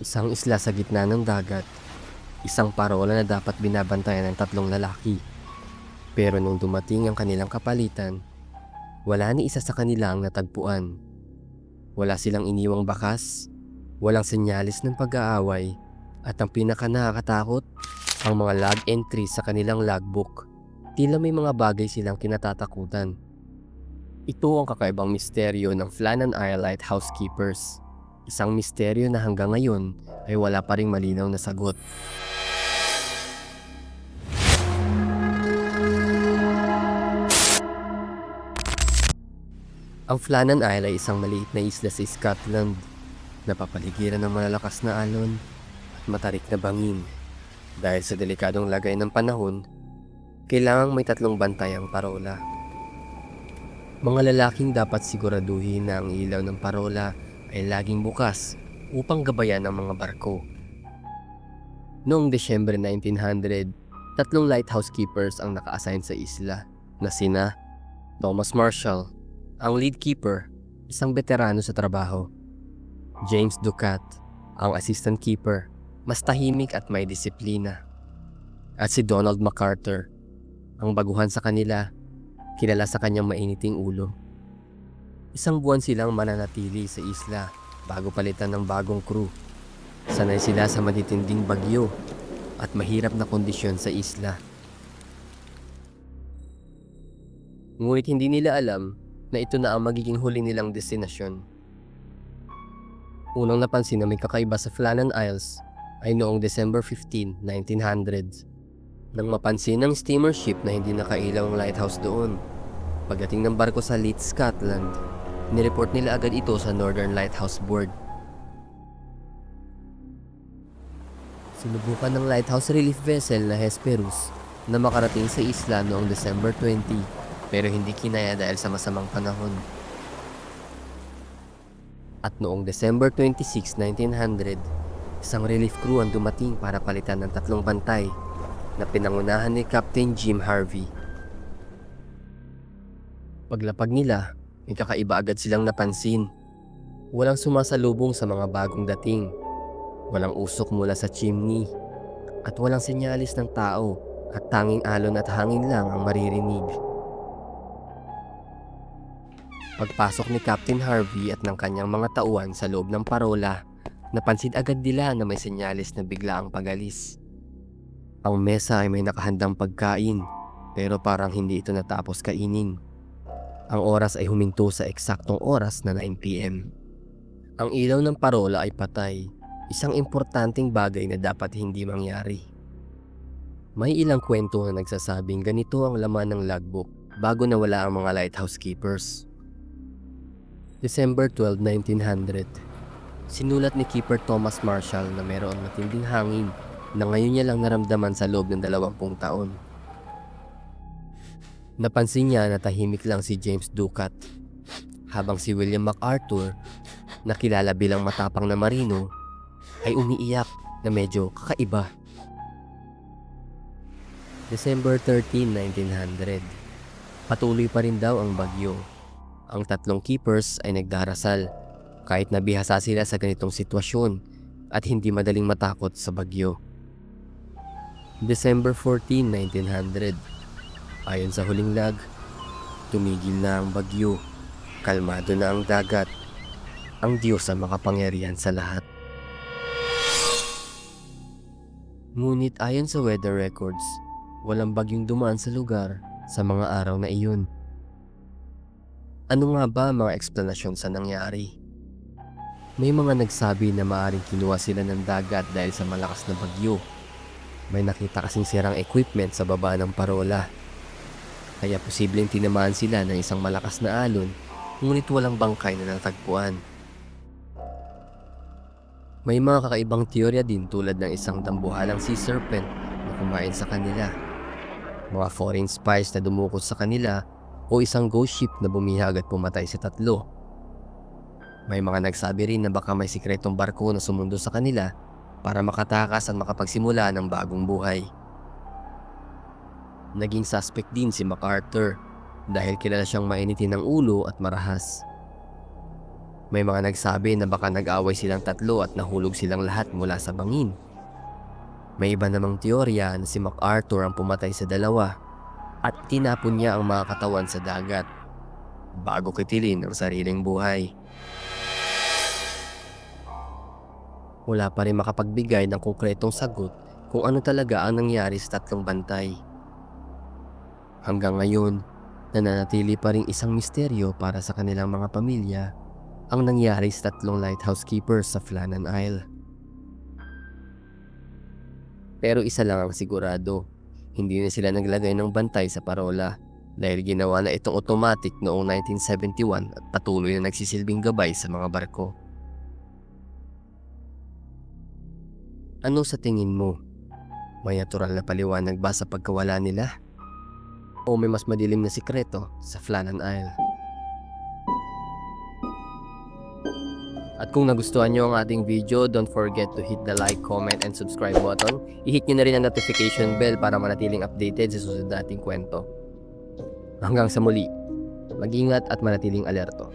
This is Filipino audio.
Isang isla sa gitna ng dagat. Isang parola na dapat binabantayan ng tatlong lalaki. Pero nung dumating ang kanilang kapalitan, wala ni isa sa kanila ang natagpuan. Wala silang iniwang bakas, walang senyalis ng pag-aaway, at ang pinaka nakakatakot, ang mga log entries sa kanilang logbook. Tila may mga bagay silang kinatatakutan. Ito ang kakaibang misteryo ng Flannan Isle Lighthouse Keepers. Isang misteryo na hanggang ngayon ay wala pa ring malinaw na sagot. Ang Flannan Isle ay isang maliit na isla sa Scotland na papaligiran ng malalakas na alon at matarik na bangin. Dahil sa delikadong lagay ng panahon, kailangang may tatlong bantay ang parola. Mga lalaking dapat siguraduhin na ang ilaw ng parola ay laging bukas upang gabayan ang mga barko. Noong Desyembre 1900, tatlong lighthouse keepers ang naka-assign sa isla na sina Thomas Marshall, ang lead keeper, isang veterano sa trabaho. James Ducat, ang assistant keeper, mas tahimik at may disiplina. At si Donald MacArthur, ang baguhan sa kanila, kilala sa kanyang mainiting ulo. Isang buwan silang mananatili sa isla bago palitan ng bagong crew. Sanay sila sa matitinding bagyo at mahirap na kondisyon sa isla. Ngunit hindi nila alam na ito na ang magiging huli nilang destinasyon. Unang napansin na may kakaiba sa Flannan Isles ay noong December 15, 1900. Nang mapansin ng steamer ship na hindi nakailaw ang lighthouse doon. Pagdating ng barko sa Leeds, Scotland, nireport nila agad ito sa Northern Lighthouse Board. Sinubukan ng lighthouse relief vessel na Hesperus na makarating sa isla noong December 20 pero hindi kinaya dahil sa masamang panahon. At noong December 26, 1900, isang relief crew ang dumating para palitan ng tatlong bantay na pinangunahan ni Captain Jim Harvey. Paglapag nila, may kakaiba agad silang napansin. Walang sumasalubong sa mga bagong dating. Walang usok mula sa chimney. At walang senyalis ng tao at tanging alon at hangin lang ang maririnig. Pagpasok ni Captain Harvey at ng kanyang mga tauhan sa loob ng parola, napansin agad nila na may senyalis na bigla ang pagalis. Ang mesa ay may nakahandang pagkain, pero parang hindi ito natapos kainin. Ang oras ay huminto sa eksaktong oras na 9pm. Ang ilaw ng parola ay patay, isang importanteng bagay na dapat hindi mangyari. May ilang kwento na nagsasabing ganito ang laman ng logbook bago nawala ang mga lighthouse keepers. December 12, 1900. Sinulat ni Keeper Thomas Marshall na mayroong matinding hangin na ngayon niya lang naramdaman sa loob ng dalawampung taon. Napansin niya na tahimik lang si James Ducat habang si William MacArthur na kilala bilang matapang na marino ay umiiyak na medyo kakaiba. December 13, 1900. Patuloy pa rin daw ang bagyo ang tatlong keepers ay nagdarasal kahit nabihasa sila sa ganitong sitwasyon at hindi madaling matakot sa bagyo. December 14, 1900 Ayon sa huling lag, tumigil na ang bagyo, kalmado na ang dagat, ang Diyos ang makapangyarihan sa lahat. Ngunit ayon sa weather records, walang bagyong dumaan sa lugar sa mga araw na iyon. Ano nga ba mga eksplanasyon sa nangyari? May mga nagsabi na maaring kinuha sila ng dagat dahil sa malakas na bagyo. May nakita kasing sirang equipment sa baba ng parola. Kaya posibleng tinamaan sila ng isang malakas na alon ngunit walang bangkay na natagpuan. May mga kakaibang teorya din tulad ng isang dambuhalang sea serpent na kumain sa kanila. Mga foreign spies na dumukot sa kanila o isang ghost ship na bumihag at pumatay sa tatlo. May mga nagsabi rin na baka may sikretong barko na sumundo sa kanila para makatakas at makapagsimula ng bagong buhay. Naging suspect din si MacArthur dahil kilala siyang mainitin ng ulo at marahas. May mga nagsabi na baka nag-away silang tatlo at nahulog silang lahat mula sa bangin. May iba namang teorya na si MacArthur ang pumatay sa dalawa at tinapon niya ang mga katawan sa dagat bago kitilin ang sariling buhay. Wala pa rin makapagbigay ng konkretong sagot kung ano talaga ang nangyari sa tatlong bantay. Hanggang ngayon, nananatili pa rin isang misteryo para sa kanilang mga pamilya ang nangyari sa tatlong lighthouse keepers sa Flannan Isle. Pero isa lang ang sigurado, hindi na sila naglagay ng bantay sa parola dahil ginawa na itong automatic noong 1971 at patuloy na nagsisilbing gabay sa mga barko. Ano sa tingin mo? May natural na paliwanag ba sa pagkawala nila? O may mas madilim na sikreto sa Flannan Isle? At kung nagustuhan nyo ang ating video, don't forget to hit the like, comment, and subscribe button. I-hit nyo na rin ang notification bell para manatiling updated sa susunod nating kwento. Hanggang sa muli, mag-ingat at manatiling alerto.